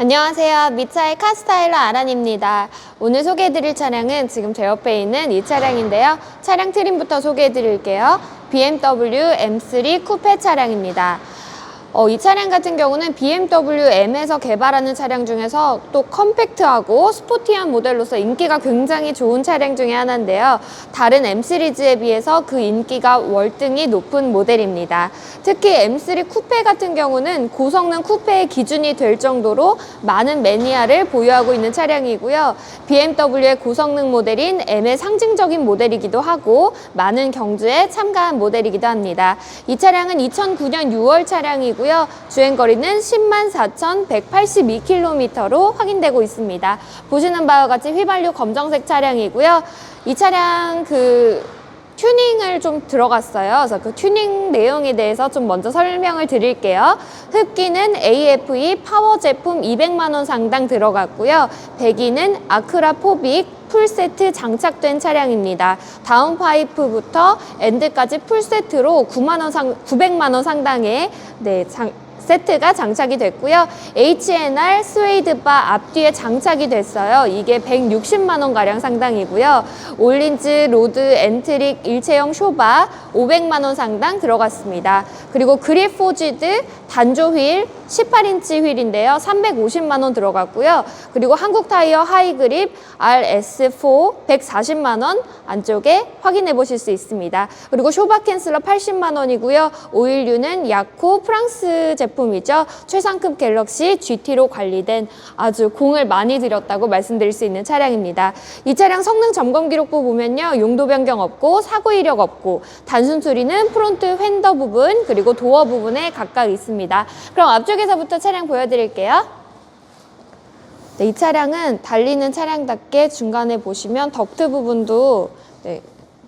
안녕하세요. 미차의 카스타일러 아란입니다. 오늘 소개해드릴 차량은 지금 제 옆에 있는 이 차량인데요. 차량 트림부터 소개해드릴게요. BMW M3 쿠페 차량입니다. 어, 이 차량 같은 경우는 BMW M에서 개발하는 차량 중에서 또 컴팩트하고 스포티한 모델로서 인기가 굉장히 좋은 차량 중에 하나인데요. 다른 M 시리즈에 비해서 그 인기가 월등히 높은 모델입니다. 특히 M3 쿠페 같은 경우는 고성능 쿠페의 기준이 될 정도로 많은 매니아를 보유하고 있는 차량이고요. BMW의 고성능 모델인 M의 상징적인 모델이기도 하고 많은 경주에 참가한 모델이기도 합니다. 이 차량은 2009년 6월 차량이고 요. 주행 거리는 10만 4,182km로 확인되고 있습니다. 보시는 바와 같이 휘발유 검정색 차량이고요. 이 차량 그 튜닝을 좀 들어갔어요. 그래서 그 튜닝 내용에 대해서 좀 먼저 설명을 드릴게요. 흡기는 AFE 파워 제품 200만 원 상당 들어갔고요. 배기는 아크라 포빅 풀세트 장착된 차량입니다. 다운 파이프부터 엔드까지 풀세트로 9만 원 상, 900만 원 상당의 네, 장, 세트가 장착이 됐고요. H&R 스웨이드 바 앞뒤에 장착이 됐어요. 이게 160만 원 가량 상당이고요. 올린즈 로드 엔트릭 일체형 쇼바 500만 원 상당 들어갔습니다. 그리고 그립 포지드 단조 휠 18인치 휠인데요. 350만 원 들어갔고요. 그리고 한국 타이어 하이 그립 RS4 140만 원 안쪽에 확인해 보실 수 있습니다. 그리고 쇼바 캔슬러 80만 원이고요. 오일류는 야코 프랑스 제품이죠. 최상급 갤럭시 GT로 관리된 아주 공을 많이 들였다고 말씀드릴 수 있는 차량입니다. 이 차량 성능 점검 기록부 보면요. 용도 변경 없고 사고 이력 없고 단순 수리는 프론트 휀더 부분 그리고 도어 부분에 각각 있습니다. 그럼 앞쪽에서부터 차량 보여드릴게요. 네, 이 차량은 달리는 차량답게 중간에 보시면 덕트 부분도 네,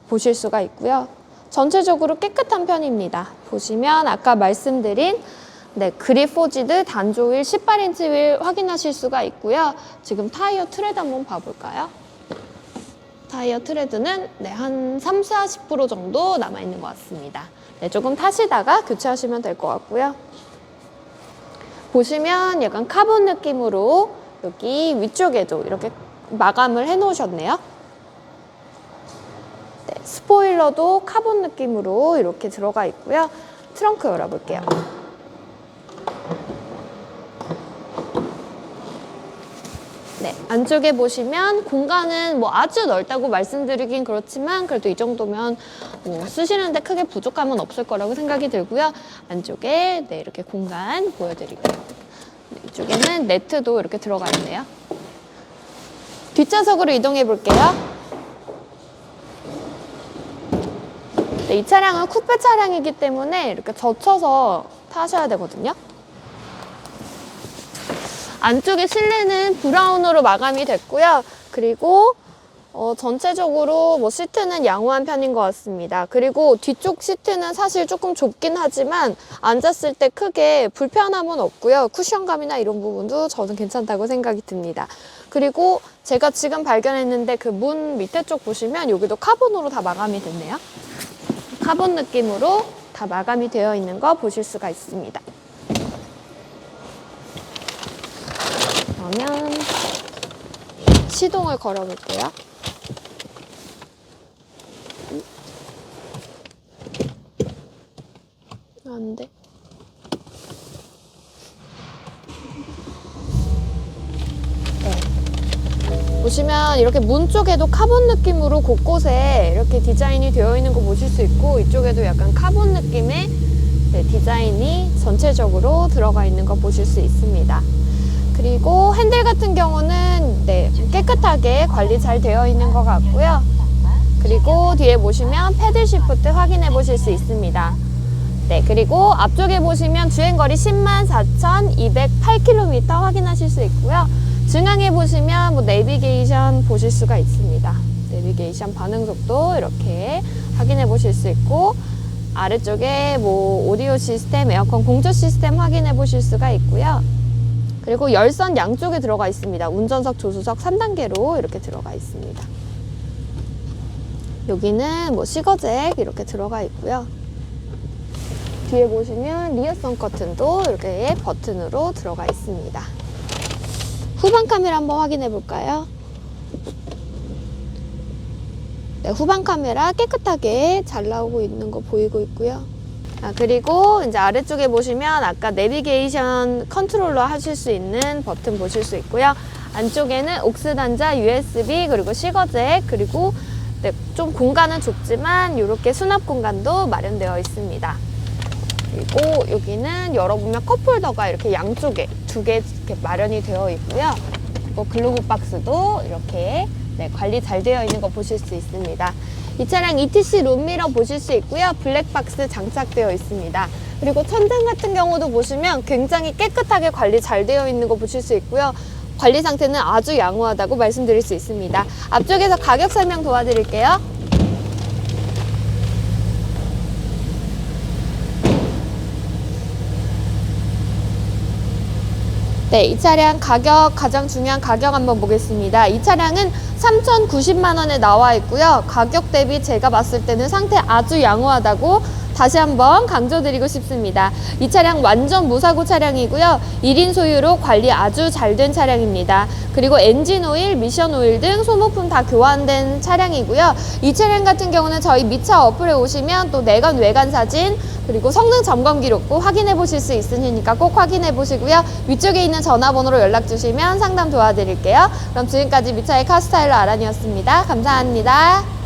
보실 수가 있고요. 전체적으로 깨끗한 편입니다. 보시면 아까 말씀드린 네, 그립 포지드 단조 휠 18인치 휠 확인하실 수가 있고요. 지금 타이어 트레드 한번 봐볼까요? 타이어 트레드는 네, 한 3, 40% 정도 남아있는 것 같습니다. 네, 조금 타시다가 교체하시면 될 것 같고요. 보시면 약간 카본 느낌으로 여기 위쪽에도 이렇게 마감을 해 놓으셨네요. 네, 스포일러도 카본 느낌으로 이렇게 들어가 있고요. 트렁크 열어볼게요. 네, 안쪽에 보시면 공간은 뭐 아주 넓다고 말씀드리긴 그렇지만 그래도 이 정도면 뭐 쓰시는데 크게 부족함은 없을 거라고 생각이 들고요. 안쪽에 네, 이렇게 공간 보여드릴게요. 네, 이쪽에는 네트도 이렇게 들어가 있네요. 뒷좌석으로 이동해 볼게요. 네, 이 차량은 쿠페 차량이기 때문에 이렇게 젖혀서 타셔야 되거든요. 안쪽에 실내는 브라운으로 마감이 됐고요. 그리고 어, 전체적으로 뭐 시트는 양호한 편인 것 같습니다. 그리고 뒤쪽 시트는 사실 조금 좁긴 하지만 앉았을 때 크게 불편함은 없고요. 쿠션감이나 이런 부분도 저는 괜찮다고 생각이 듭니다. 그리고 제가 지금 발견했는데 그 문 밑에 쪽 보시면 여기도 카본으로 다 마감이 됐네요. 카본 느낌으로 다 마감이 되어 있는 거 보실 수가 있습니다. 그러면 시동을 걸어볼게요. 안 돼. 네. 보시면 이렇게 문 쪽에도 카본 느낌으로 곳곳에 이렇게 디자인이 되어 있는 거 보실 수 있고 이쪽에도 약간 카본 느낌의 네, 디자인이 전체적으로 들어가 있는 거 보실 수 있습니다. 그리고 핸들 같은 경우는 네, 깨끗하게 관리 잘 되어 있는 것 같고요. 그리고 뒤에 보시면 패들 시프트 확인해 보실 수 있습니다. 네, 그리고 앞쪽에 보시면 주행거리 10만 4,208km 확인하실 수 있고요. 중앙에 보시면 뭐 내비게이션 보실 수가 있습니다. 내비게이션 반응 속도 이렇게 확인해 보실 수 있고 아래쪽에 뭐 오디오 시스템, 에어컨 공조 시스템 확인해 보실 수가 있고요. 그리고 열선 양쪽에 들어가 있습니다. 운전석, 조수석 3단계로 이렇게 들어가 있습니다. 여기는 뭐 시거잭 이렇게 들어가 있고요. 뒤에 보시면 리어선 커튼도 이렇게 버튼으로 들어가 있습니다. 후방 카메라 한번 확인해 볼까요? 네, 후방 카메라 깨끗하게 잘 나오고 있는 거 보이고 있고요. 아, 그리고 이제 아래쪽에 보시면 아까 내비게이션 컨트롤러 하실 수 있는 버튼 보실 수 있고요. 안쪽에는 옥스 단자, USB, 그리고 시거잭, 그리고 네, 좀 공간은 좁지만 이렇게 수납 공간도 마련되어 있습니다. 그리고 여기는 열어보면 컵홀더가 이렇게 양쪽에 두 개 이렇게 마련이 되어 있고요. 그리고 글로브 박스도 이렇게 네, 관리 잘 되어 있는 거 보실 수 있습니다. 이 차량 ETC 룸미러 보실 수 있고요. 블랙박스 장착되어 있습니다. 그리고 천장 같은 경우도 보시면 굉장히 깨끗하게 관리 잘 되어 있는 거 보실 수 있고요. 관리 상태는 아주 양호하다고 말씀드릴 수 있습니다. 앞쪽에서 가격 설명 도와드릴게요. 네, 이 차량 가격 가장 중요한 가격 한번 보겠습니다. 이 차량은 3,090만 원에 나와 있고요. 가격 대비 제가 봤을 때는 상태 아주 양호하다고 다시 한번 강조드리고 싶습니다. 이 차량 완전 무사고 차량이고요. 1인 소유로 관리 아주 잘 된 차량입니다. 그리고 엔진 오일, 미션 오일 등 소모품 다 교환된 차량이고요. 이 차량 같은 경우는 저희 미차 어플에 오시면 또 내관 외관 사진 그리고 성능 점검 기록부 확인해 보실 수 있으니까 꼭 확인해 보시고요. 위쪽에 있는 전화번호로 연락 주시면 상담 도와드릴게요. 그럼 지금까지 미차의 카스타일러 아란이었습니다. 감사합니다.